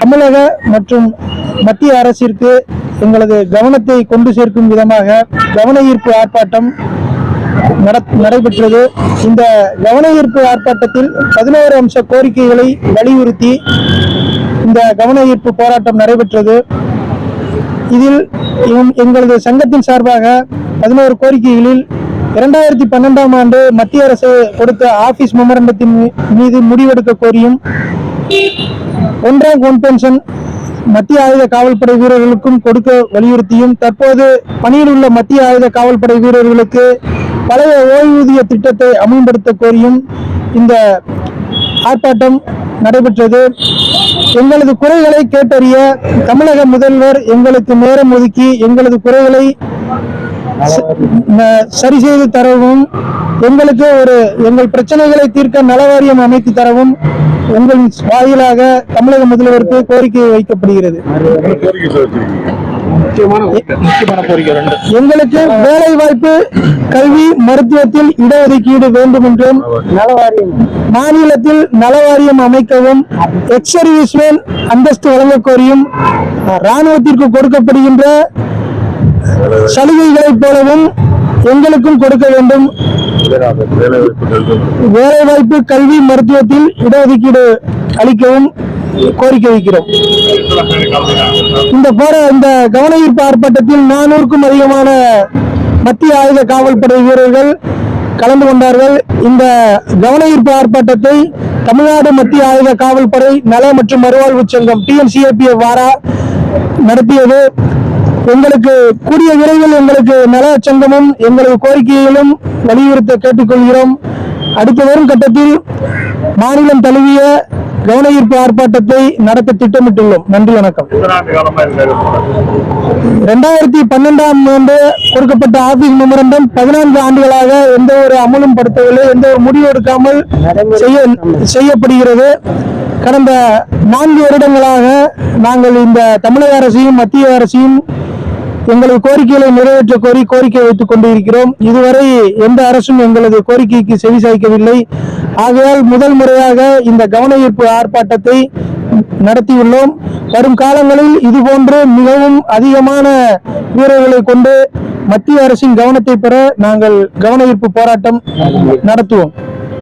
தமிழக மற்றும் மத்திய அரசிற்கு எங்களது கவனத்தை கொண்டு சேர்க்கும் விதமாக கவன ஈர்ப்பு ஆர்ப்பாட்டம் நடைபெற்றது. இந்த கவன ஈர்ப்பு ஆர்ப்பாட்டத்தில் பதினோரு அம்ச கோரிக்கைகளை வலியுறுத்தி இந்த கவன ஈர்ப்பு போராட்டம் நடைபெற்றது. இதில் எங்களது சங்கத்தின் சார்பாக பதினோரு கோரிக்கைகளில் இரண்டாயிரத்தி பன்னெண்டாம் ஆண்டு மத்திய அரசு கொடுத்த ஆபீஸ் மெமரண்டத்தின் மீது முடிவெடுக்க கோரியும் ஒன்றாம் ஒன் பென்ஷன் மத்திய ஆயுத காவல்படை வீரர்களுக்கும் கொடுக்க வலியுறுத்தியும் தற்போது பணியில் உள்ள மத்திய ஆயுத காவல்படை வீரர்களுக்கு பழைய ஓய்வூதிய திட்டத்தை அமல்படுத்த கோரியும் இந்த ஆர்ப்பாட்டம் நடைபெற்றது. எங்களது குறைகளை கேட்டறிய தமிழக முதல்வர் எங்களுக்கு நேரம் ஒதுக்கி எங்களது குறைகளை சரி செய்து தரவும் எங்களுக்கு ஒரு எங்கள் பிரச்சனைகளை தீர்க்க நலவாரியம் அமைத்து தரவும் உங்கள் வாயிலாக தமிழக முதல்வருக்கு கோரிக்கை வைக்கப்படுகிறது. எங்களுக்கு வேலை வாய்ப்பு கல்வி மருத்துவத்தில் இடஒதுக்கீடு வேண்டும் என்றும் மாநிலத்தில் நலவாரியம் அமைக்கவும் எக்ஸ் சர்வீஸ்மேன் அந்தஸ்து வழங்க கோரியும் ராணுவத்திற்கு கொடுக்கப்படுகின்ற சலுகைகளைப் போலவும் எங்களுக்கும் கொடுக்க வேண்டும். வேலை வாய்ப்பு கல்வி மருத்துவத்தில் இடஒதுக்கீடு அளிக்கவும் கோரிக்கை வைக்கிறோம். இந்த போர இந்த கவன ஈர்ப்பு ஆர்ப்பாட்டத்தில் நானூறுக்கும் அதிகமான மத்திய ஆயுத காவல்படை வீரர்கள் கலந்து கொண்டார்கள். இந்த கவன ஈர்ப்பு ஆர்ப்பாட்டத்தை தமிழ்நாடு மத்திய ஆயுத காவல்படை நல மற்றும் மறுவாழ்வு சங்கம் டிஎன்சிஏபிஎஃப் வாரா நடத்தியது. எங்களுக்கு கூடிய விரைவில் எங்களுக்கு நல சங்கமும் எங்களது கோரிக்கைகளும் வலியுறுத்த கேட்டுக்கொள்கிறோம். அடுத்து வரும் கட்டத்தில் மாநிலம் தழுவிய கவன ஈர்ப்பு ஆர்ப்பாட்டத்தை நடத்த திட்டமிட்டுள்ளோம். நன்றி வணக்கம். இரண்டாயிரத்தி பன்னெண்டாம் ஆண்டு கொடுக்கப்பட்ட ஆபீஸ் மெமரண்டம் பதினான்கு ஆண்டுகளாக எந்த ஒரு அமலும் படுத்தவில்லை எந்த ஒரு முடிவு எடுக்காமல் செய்யப்படுகிறது. கடந்த நான்கு வருடங்களாக நாங்கள் இந்த தமிழக அரசையும் மத்திய அரசையும் எங்களது கோரிக்கைகளை நிறைவேற்ற கோரி கோரிக்கை வைத்துக் கொண்டிருக்கிறோம். இதுவரை எந்த அரசும் எங்களது கோரிக்கைக்கு செவிசாய்க்கவில்லை ஆகையால் முதல் முறையாக இந்த கவன ஈர்ப்பு ஆர்ப்பாட்டத்தை நடத்தியுள்ளோம். வரும் காலங்களில் இதுபோன்று மிகவும் அதிகமான வீரர்களை கொண்டு மத்திய அரசின் கவனத்தை பெற நாங்கள் கவன ஈர்ப்பு போராட்டம் நடத்துவோம்.